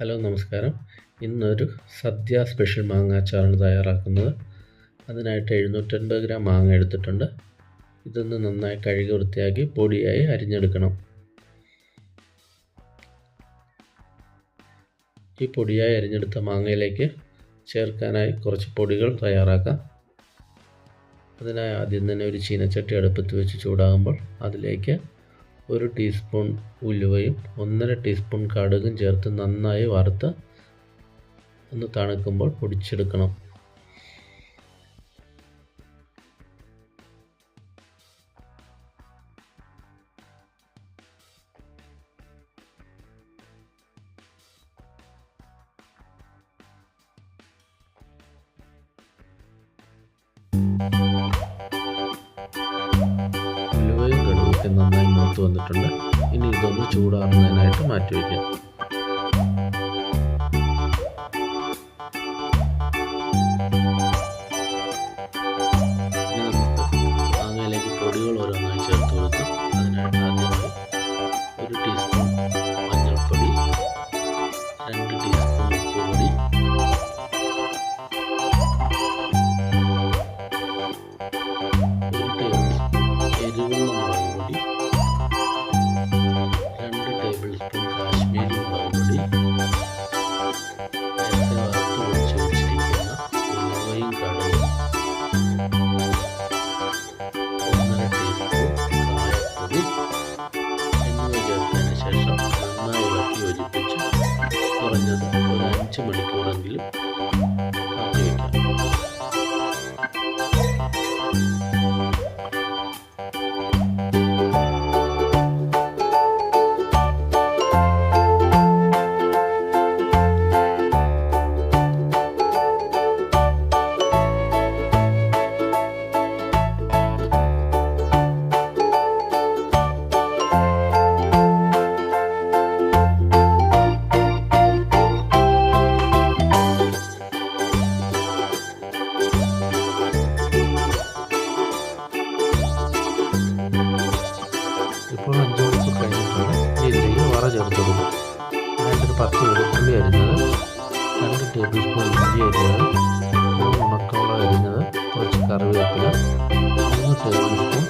Hello നമസ്കാരം. ഇന്നൊരു സദ്യ special മാങ്ങ മാങ്ങാച്ചാറാണ് തയ്യാറാക്കുന്നത്. അതിനായിട്ട് എഴുന്നൂറ്റൻപത് ഗ്രാം മാങ്ങ എടുത്തിട്ടുണ്ട്. ഇതൊന്ന് നന്നായി കഴുകി വൃത്തിയാക്കി പൊടിയായി അരിഞ്ഞെടുക്കണം. ഈ പൊടിയായി അരിഞ്ഞെടുത്ത മാങ്ങയിലേക്ക് ചേർക്കാനായി കുറച്ച് പൊടികൾ തയ്യാറാക്കാം. അതിനായി ആദ്യം തന്നെ ഒരു ചീനച്ചട്ടി അടുപ്പത്ത് വെച്ച് ചൂടാകുമ്പോൾ അതിലേക്ക് ഒരു ടീസ്പൂൺ ഉലുവയും ഒന്നര ടീസ്പൂൺ കടുകും ചേർത്ത് നന്നായി വറുത്ത് ഒന്ന് തണുക്കുമ്പോൾ പൊടിച്ചെടുക്കണം. ഉലുവയും കടുകൊക്കെ നന്നായി മൂത്ത് വന്നിട്ടുണ്ട്. ഇനി ഇതൊന്ന് ചൂടാറുന്നതിനായിട്ട് മാറ്റി വയ്ക്കാം. നമുക്ക് പൊടികൾ ഓരോന്നായി കുറഞ്ഞത് ഒരു അഞ്ച് മണിക്കൂറെങ്കിലും മാറ്റി ചേർത്ത് കൊടുക്കും അതിനൊരു പത്ത് വെളുത്തുള്ളി അരിഞ്ഞത് രണ്ട് ടേബിൾ സ്പൂൺ ഇഞ്ചി അരിഞ്ഞത് മൂന്ന് ഉണക്കമുളക് അരിഞ്ഞത് കുറച്ച് കറിവേപ്പില മൂന്ന് ടേബിൾ സ്പൂൺ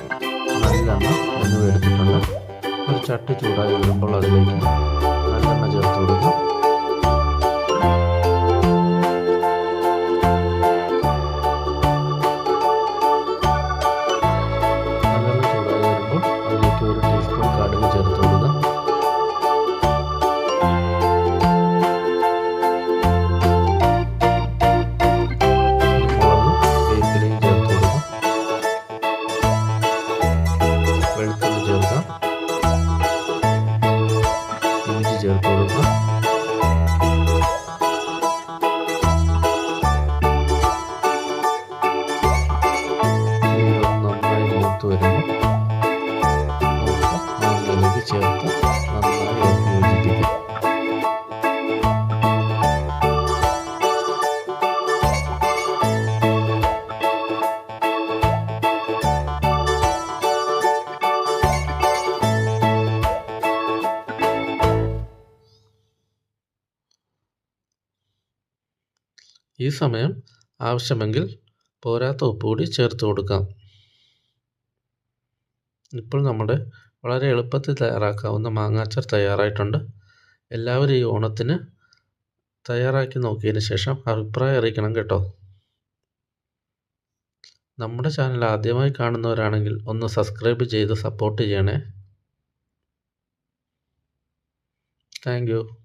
നല്ലെണ്ണ എന്നിവ എടുത്തിട്ടുണ്ട്. ഒരു ചട്ടി ചൂടായി വരുമ്പോൾ അതിലേക്ക് ചേർത്ത് നന്നായി യോജിപ്പിക്കാം ഈ സമയം ആവശ്യമെങ്കിൽ പോരാത്ത ഉപ്പ് കൂടി ചേർത്ത് കൊടുക്കാം. ഇപ്പോൾ നമ്മുടെ വളരെ എളുപ്പത്തിൽ തയ്യാറാക്കാവുന്ന മാങ്ങാച്ചാർ തയ്യാറായിട്ടുണ്ട്. എല്ലാവരും ഈ ഓണത്തിന് തയ്യാറാക്കി നോക്കിയതിന് ശേഷം അഭിപ്രായം അറിയിക്കണം കേട്ടോ. നമ്മുടെ ചാനൽ ആദ്യമായി കാണുന്നവരാണെങ്കിൽ ഒന്ന് സബ്സ്ക്രൈബ് ചെയ്ത് സപ്പോർട്ട് ചെയ്യണേ. താങ്ക്